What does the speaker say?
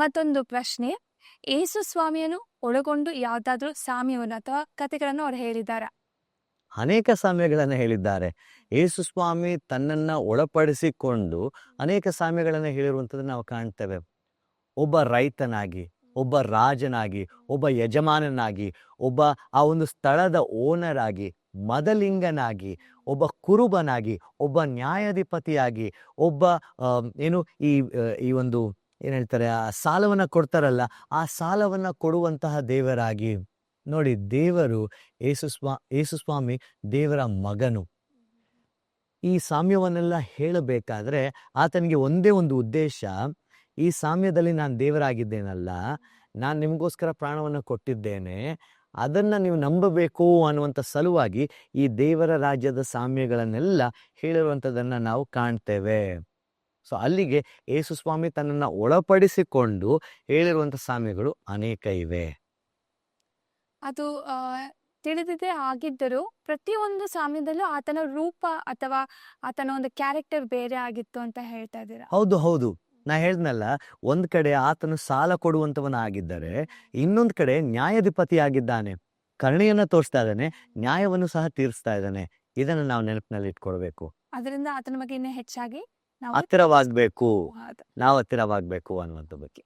ಮತ್ತೊಂದು ಪ್ರಶ್ನೆ. ಏಸು ಸ್ವಾಮಿಯನ್ನು ಒಳಗೊಂಡು ಯಾವುದಾದ್ರೂ ಸಾಮ್ಯವನ್ನು ಅಥವಾ ಕಥೆಗಳನ್ನು ಅವರು ಹೇಳಿದ್ದಾರೆ? ಅನೇಕ ಸಾಮ್ಯಗಳನ್ನು ಹೇಳಿದ್ದಾರೆ. ಏಸು ಸ್ವಾಮಿ ತನ್ನನ್ನ ಒಳಪಡಿಸಿಕೊಂಡು ಅನೇಕ ಸಾಮ್ಯಗಳನ್ನು ಹೇಳಿರುವಂಥದ್ದು ನಾವು ಕಾಣ್ತೇವೆ. ಒಬ್ಬ ರೈತನಾಗಿ, ಒಬ್ಬ ರಾಜನಾಗಿ, ಒಬ್ಬ ಯಜಮಾನನಾಗಿ, ಒಬ್ಬ ಆ ಒಂದು ಸ್ಥಳದ ಓನರ್ ಆಗಿ ಮದಲಿಂಗನಾಗಿ, ಒಬ್ಬ ಕುರುಬನಾಗಿ, ಒಬ್ಬ ನ್ಯಾಯಾಧಿಪತಿಯಾಗಿ, ಒಬ್ಬ ಏನು ಈ ಈ ಒಂದು ಏನ್ ಹೇಳ್ತಾರೆ, ಆ ಸಾಲವನ್ನ ಕೊಡ್ತಾರಲ್ಲ, ಆ ಸಾಲವನ್ನ ಕೊಡುವಂತಹ ದೇವರಾಗಿ ನೋಡಿ ದೇವರು ಯೇಸುಸ್ವಾ ಯೇಸುಸ್ವಾಮಿ ಯೇಸು ಸ್ವಾಮಿ ದೇವರ ಮಗನು. ಈ ಸಾಮ್ಯವನ್ನೆಲ್ಲ ಹೇಳಬೇಕಾದ್ರೆ ಆತನಿಗೆ ಒಂದೇ ಒಂದು ಉದ್ದೇಶ, ಈ ಸಾಮ್ಯದಲ್ಲಿ ನಾನು ದೇವರಾಗಿದ್ದೇನಲ್ಲ, ನಾನು ನಿಮಗೋಸ್ಕರ ಪ್ರಾಣವನ್ನು ಕೊಟ್ಟಿದ್ದೇನೆ, ಅದನ್ನ ನೀವು ನಂಬಬೇಕು ಅನ್ನುವಂಥ ಸಲುವಾಗಿ ಈ ದೇವರ ರಾಜ್ಯದ ಸಾಮ್ಯಗಳನ್ನೆಲ್ಲ ಹೇಳಿರುವಂಥದ್ದನ್ನು ನಾವು ಕಾಣ್ತೇವೆ. ಸೊ ಅಲ್ಲಿಗೆ ಯೇಸು ಸ್ವಾಮಿ ತನ್ನನ್ನು ಒಳಪಡಿಸಿಕೊಂಡು ಹೇಳಿರುವಂಥ ಸಾಮ್ಯಗಳು ಅನೇಕ ಇವೆ. ಅದು ತಿಳಿದಿದೆ ಆಗಿದ್ದರೂ ಪ್ರತಿಯೊಂದು ಸಾಮ್ಯದಲ್ಲೂ ಆತನ ರೂಪ ಅಥವಾ ಆತನ ಒಂದು ಕ್ಯಾರೆಕ್ಟರ್ ಬೇರೆ ಆಗಿತ್ತು ಅಂತ ಹೇಳ್ತಾ ಇದ್ದೀರಾ? ಹೌದು ಹೌದು. ನಾ ಹೇಳ್ದನಲ್ಲ ಒಂದ್ ಕಡೆ ಆತನು ಸಾಲ ಕೊಡುವಂತವನ ಆಗಿದ್ದರೆ ಇನ್ನೊಂದ್ ಕಡೆ ನ್ಯಾಯಾಧಿಪತಿ ಆಗಿದ್ದಾನೆ ಕರುಣೆಯನ್ನ ತೋರಿಸ್ತಾ ಇದ್ದಾನೆ ನ್ಯಾಯವನ್ನು ಸಹ ತೀರಿಸ್ತಾ ಇದ್ದಾನೆ. ಇದನ್ನ ನಾವು ನೆನಪಿನಲ್ಲಿ ಇಟ್ಕೊಳ್ಬೇಕು ಅದರಿಂದ ಆತನ ಬಗ್ಗೆ ಇನ್ನೂ ಹೆಚ್ಚಾಗಿ ಹತ್ತಿರವಾಗ್ಬೇಕು. ನಾವು ಹತ್ತಿರವಾಗ್ಬೇಕು ಅನ್ನುವಂಥ ಬಗ್ಗೆ